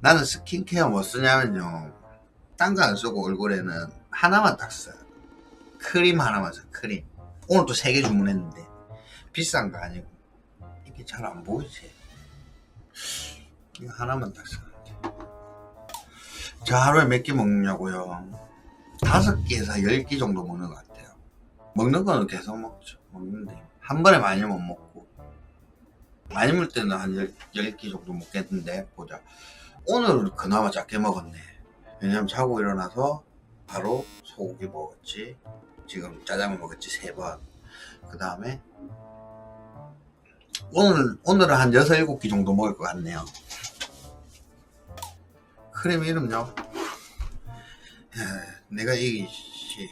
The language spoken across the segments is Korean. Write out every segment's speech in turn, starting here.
나는 스킨케어 뭐 쓰냐면요. 딴 거 안 쓰고 얼굴에는 하나만 딱 써요. 크림 하나만 써, 크림. 오늘도 세 개 주문했는데 비싼 거 아니고 이게 잘 안 보이지. 이거 하나만 딱 써요. 저 하루에 몇끼 먹냐고요? 다섯 끼에서 열끼 정도 먹는 것 같아요. 먹는 거는 계속 먹죠. 먹는데 한 번에 많이 못 먹고 많이 먹을 때는 한 열, 열끼 정도 먹겠는데 보자. 오늘은 그나마 작게 먹었네. 왜냐면 자고 일어나서 바로 소고기 먹었지. 지금 짜장면 먹었지 세 번. 그 다음에 오늘 오늘은 한 여섯 일곱 끼 정도 먹을 것 같네요. 크림 이름요? 에, 내가 이, 씨,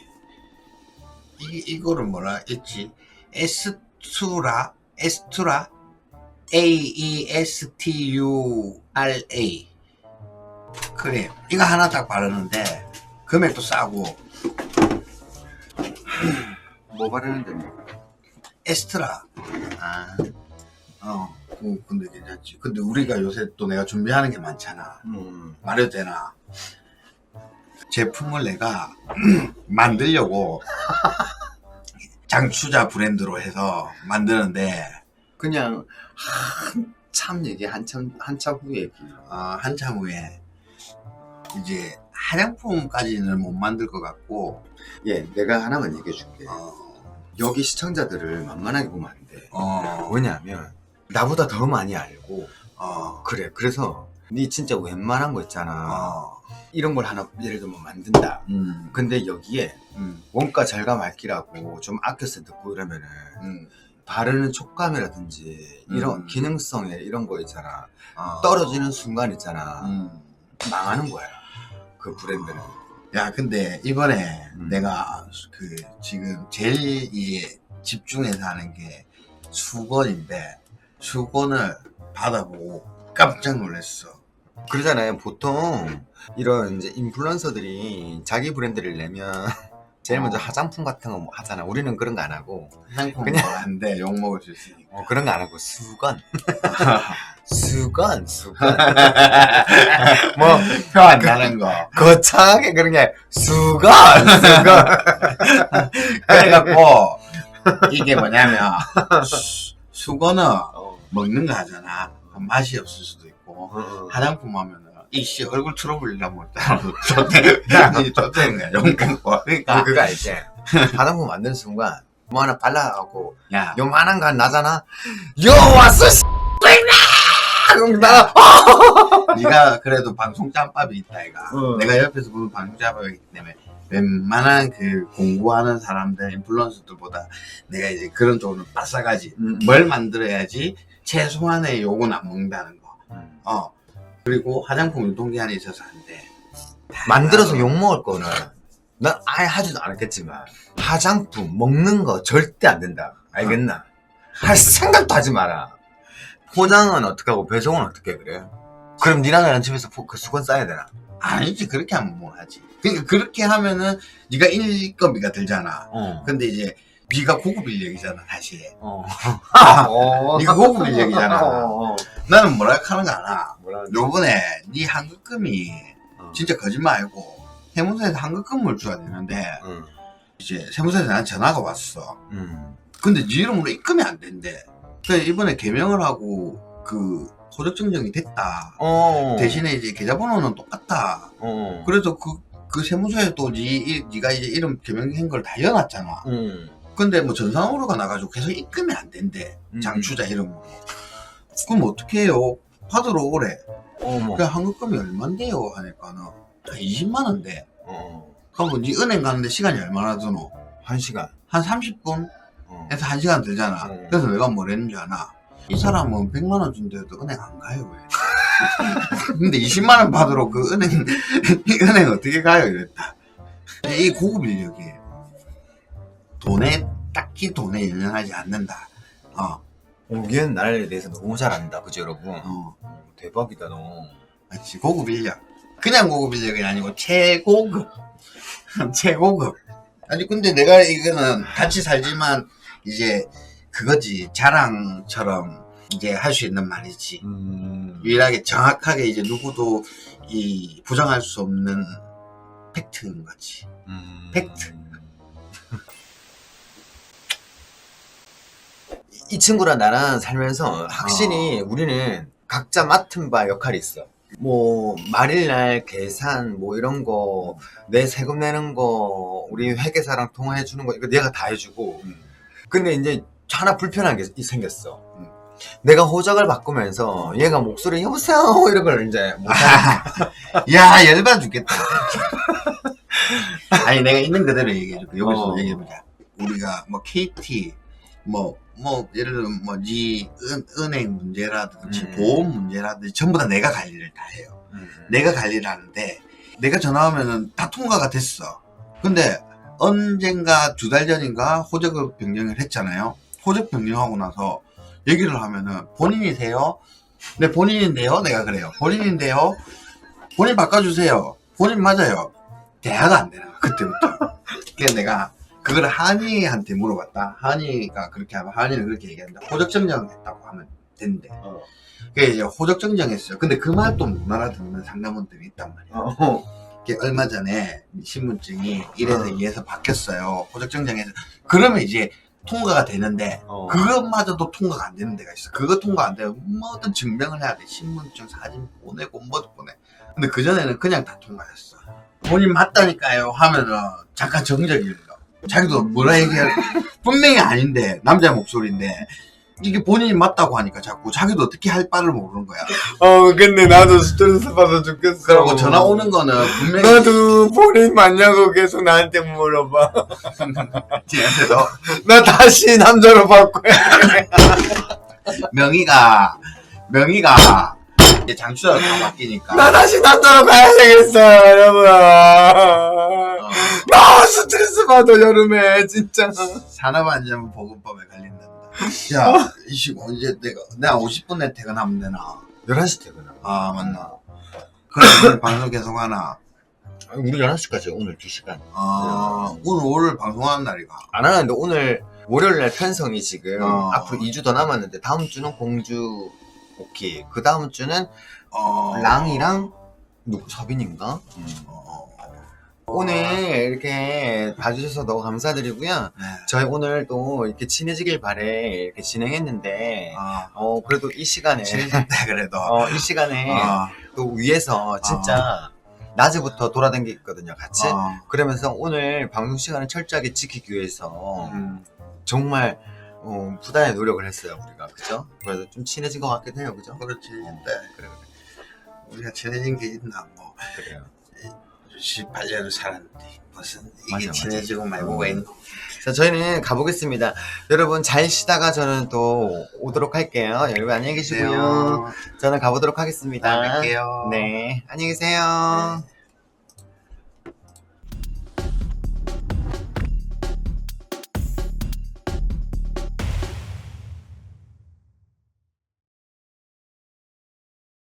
이, 이거를 뭐라 했지? 에스투라? 에스투라? A-E-S-T-U-R-A. 크림. 이거 하나 딱 바르는데, 금액도 싸고, 뭐 바르는데 뭐. 에스트라. 아, 어, 그, 근데 괜찮지. 근데 우리가 요새 또 내가 준비하는 게 많잖아. 음. 말해도 되나? 제품을 내가 만들려고 장추자 브랜드로 해서 만드는데 그냥 한참 얘기 한참 한참 후에 얘기. 어, 한참 후에 이제 화장품까지는 못 만들 것 같고 예, 내가 하나만 얘기해 줄게. 어, 여기 시청자들을 만만하게 보면 안 돼. 어, 왜냐하면 나보다 더 많이 알고 어, 그래. 그래서 네 진짜 웬만한 거 있잖아. 어, 이런 걸 하나 예를 들면 만든다. 음, 근데 여기에 음, 원가 절감 밝기라고 좀 아껴서 듣고 이러면은 음, 바르는 촉감이라든지 이런 음. 기능성에 이런 거 있잖아. 어, 떨어지는 순간 있잖아. 음. 망하는 거야. 그 브랜드는. 야, 근데 이번에 음. 내가 그 지금 제일 이제 집중해서 하는 게 수건인데 수건을 받아보고 깜짝 놀랐어. 그러잖아요. 보통 이런 이제 인플루언서들이 자기 브랜드를 내면 제일 먼저 어. 화장품 같은 거 하잖아. 우리는 그런 거 안 하고 그냥- 안돼 욕 먹을 수 있으니까. 어, 그런 거 안 하고 수건, 수건, 수건. 뭐 표 안 나는 거. 거창하게 그런 게 수건, 수건. 그래갖고 이게 뭐냐면 수, 수건은 먹는 거 하잖아. 맛이 없을 수도 있고 화장품 하면은 이씨 얼굴 트러블이라면 좋대 이 좋대는 먹고 그러니까 그거 알지? 화장품 만드는 순간 뭐 하나 발라갖고 야 요만한 거 나잖아. 요 왔어, 씨. 그럼 나 네가 그래도 방송 짬밥이 있다 이가 어. 내가 옆에서 보는 방송 짬밥이기 때문에 웬만한 그 공부하는 사람들 인플루언서들보다 내가 이제 그런 쪽으로 빠싸가지 음. 뭘 만들어야지 최소한의 욕은 안 먹는다는 거 음. 어. 그리고 화장품 유통기한이 있어서 안돼 만들어서 욕 먹을 거는 난 아예 하지도 않았겠지만 화장품 먹는 거 절대 안 된다. 알겠나? 할 생각도 하지 마라. 포장은 어떻게 하고 배송은 어떻게 그래? 그럼 니랑 나랑 집에서 포- 그 수건 싸야 되나? 아니지 그렇게 하면 뭐 하지 그러니까 그렇게 하면은 네가 인건비가 들잖아 어. 근데 이제 네가 고급 인력이잖아 다시 어. 네가 고급 인력이잖아 어. 나는 뭐라 하는 거 알아 뭐라 요번에 네 한급금이 어. 진짜 거짓말 아니고 세무서에서 한급금을 줘야 되는데 응. 이제 세무서에서 나한테 전화가 왔어 응. 근데 네 이름으로 입금이 안 된대 그래서 이번에 개명을 하고 그 소득증정이 됐다 어. 대신에 이제 계좌번호는 똑같다 어. 그래서 그, 그 세무서에 또 네, 이- 네가 이제 이름 개명한 걸다 해놨잖아 응. 근데 뭐 전산으로가 나가지고 계속 입금이 안 된대 음. 장추자 이름으로 그럼 어떻게 해요 받으러 오래 어머. 그 한국금이 얼만데요 하니까는 한 20만 원대 어. 그럼 네 은행 가는데 시간이 얼마나 드노 한 시간. 한 30분 어. 에서 1시간 들잖아 어. 그래서 내가 뭐랬는 줄 아나 이 사람은 100만 원 준대도 은행 안 가요 왜 근데 20만 원 받으러 그 은행 은행 어떻게 가요 이랬다 이 고급 인력이에요 돈에 딱히 돈에 연연하지 않는다 어, 오기는 나를 대해서 너무 잘 안다. 그죠, 여러분? 어. 어, 대박이다, 너. 마치 고급 인력. 그냥 고급 인력이 아니고 최고급. 최고급. 아니 근데 내가 이거는 같이 살지만 이제 그거지 자랑처럼 이제 할 수 있는 말이지. 음. 유일하게 정확하게 이제 누구도 이 부정할 수 없는 팩트인 거지. 음. 팩트. 이 친구랑 나랑 살면서 확실히 우리는 각자 맡은 바 역할이 있어. 뭐 말일날 계산 뭐 이런 거 내 세금 내는 거 우리 회계사랑 통화해 주는 거 이거 내가 다 해주고 음. 근데 이제 하나 불편한 게 생겼어. 음. 내가 호적을 바꾸면서 얘가 목소리 여보세요 이런 걸 이제 못하니까 야 열받아 죽겠다. 아니 내가 있는 그대로 얘기해줄게. 여기서 어. 얘기해보자. 우리가 뭐 KT 뭐뭐 예를 들면 뭐지 은행 문제라든지 음. 보험 문제라든지 전부 다 내가 관리를 다 해요. 음. 내가 관리를 하는데 내가 전화하면은 다 통과가 됐어. 근데 언젠가 두 달 전인가 호적 변경을 했잖아요. 호적 변경하고 나서 얘기를 하면은 본인이세요? 네 본인인데요. 내가 그래요. 본인인데요. 본인 바꿔주세요. 본인 맞아요. 대화가 안 되는 거야 그때부터. 그래서 내가 그걸 한이한테 물어봤다. 한이가 그렇게 하면 한이는 그렇게 얘기한다. 호적 정정했다고 하면 된대. 어. 그게 이제 호적 정정했어요. 근데 그 말 또 못 알아듣는 상담원들이 있단 말이야. 어. 이게 얼마 전에 신분증이 이래서 이래서 바뀌었어요. 호적 정정해서 그러면 이제 통과가 되는데 어. 그것마저도 통과가 안 되는 데가 있어. 그거 통과 안 되면 뭐든 증명을 해야 돼. 신분증 사진 보내고 뭐도 보내. 근데 그 전에는 그냥 다 통과했어. 본인 맞다니까요 하면은 잠깐 정적이 일러. 자기도 뭐라 얘기할 분명히 아닌데 남자 목소리인데 이게 본인이 맞다고 하니까 자꾸 자기도 어떻게 할 바를 모르는 거야. 어 근데 나도 스트레스 받아 죽겠어. 그리고 전화 오는 거는 분명히 나도 본인 맞냐고 계속 나한테 물어봐. 지한테도 나 다시 남자로 바꿔야 명의가 명의가 이제 장추자로 다 바뀌니까 나 다시 남자로 가야 되겠어, 여러분. 어, 너무 스트레스 받아, 여름에, 진짜. 산업안전 보건법에 걸린단다. 야, 이 시간 이제 내가 내가 50분에 퇴근하면 되나? 11시 퇴근하. 아 맞나? 그래 오늘 방송 계속 하나? 우리 11시까지 오늘 2시간. 아 오늘 월 방송하는 날이가. 안 하는데 오늘 월요일날 편성이 지금 어. 앞으로 2주 더 남았는데 다음 주는 공주 오키. 그 다음 주는 어, 랑이랑 누구 서빈인가? 어, 오늘 이렇게 봐주셔서 너무 감사드리고요. 네. 저희 오늘 또 이렇게 친해지길 바래 이렇게 진행했는데 아 어 그래도 이 시간에 친해졌다 그래도. 어 이 시간에 아, 또 위에서 진짜 낮에부터 돌아다니거든요 같이 아, 그러면서 오늘 방송 시간을 철저하게 지키기 위해서 음, 정말 어, 부단히 노력을 했어요 우리가 그죠? 그래서 좀 친해진 것 같기도 해요 그죠? 그렇지. 어, 네. 그래 우리가 친해진 게 있나 뭐. 그래 그래요 18년을 살았는데 무슨 이게 맞아, 맞아. 친해지고 말고가 어. 있는 거. 자 저희는 가보겠습니다 여러분 잘 쉬다가 저는 또 오도록 할게요 여러분 안녕히 계시고요 저는 가보도록 하겠습니다 뵐게요. 네 안녕히 계세요 네.